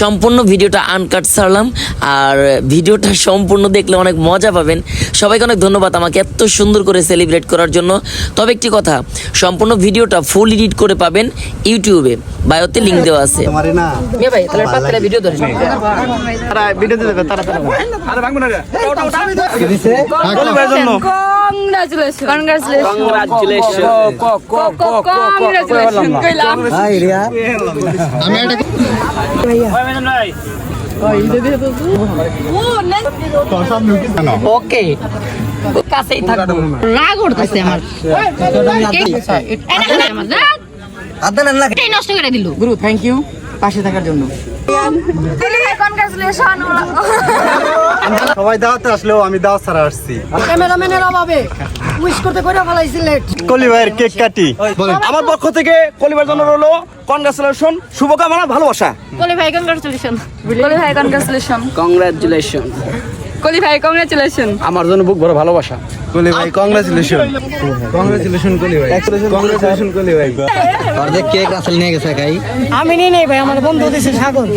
সম্পূর্ণ ভিডিওটা আনকাট ছাড়লাম আর ভিডিওটা সম্পূর্ণ দেখলে অনেক মজা পাবেন। সবাইকে অনেক ধন্যবাদ আমাকে এত সুন্দর করে সেলিব্রেট করার জন্য। তবে একটি কথা সম্পূর্ণ ভিডিওটা ফুল এডিট করে পাবেন ইউটিউবে। বায়োতে লিঙ্ক দেওয়া আছে। ভিডিও দিতে কংগ্রাচুলেশন কইলাম। হাই রিয়া আমি ওকে কাছেই থাকব রাগ উঠতেছে আমার এটা আমার রাগ আদা নষ্ট করে দিল গুরু থ্যাংক ইউ পাশে থাকার জন্য সবাই দাওয়াতে আসলেও আমি দাওয়াত ছাড়া আসছি। ক্যামেরাম্যানের অভাবে উইশ করতে করে ফেলাইছি লেট। কলি কেক কাটি। আমার পক্ষ থেকে কলিভাইয়ের জন্য রইল কনগ্রাচুলেশন শুভকামনা ভালোবাসা। কলি ভাই কংগ্রাচুলেশন কলি ভাই কংগ্রাচুলেশন কংগ্রাচুলেশন। কলি ভাই কংগ্রাচুলেশন আমার জন্য বুক ভরে ভালোবাসা। কলি ভাই কংগ্রাচুলেশন কংগ্রাচুলেশন কলি ভাই। কংগ্রাচুলেশন কলি ভাই। অর্ধেক যে কেক আসল নিয়ে গেছে গাই আমি নিয়ে নেই ভাই আমার বন্ধু দিছে সাগর।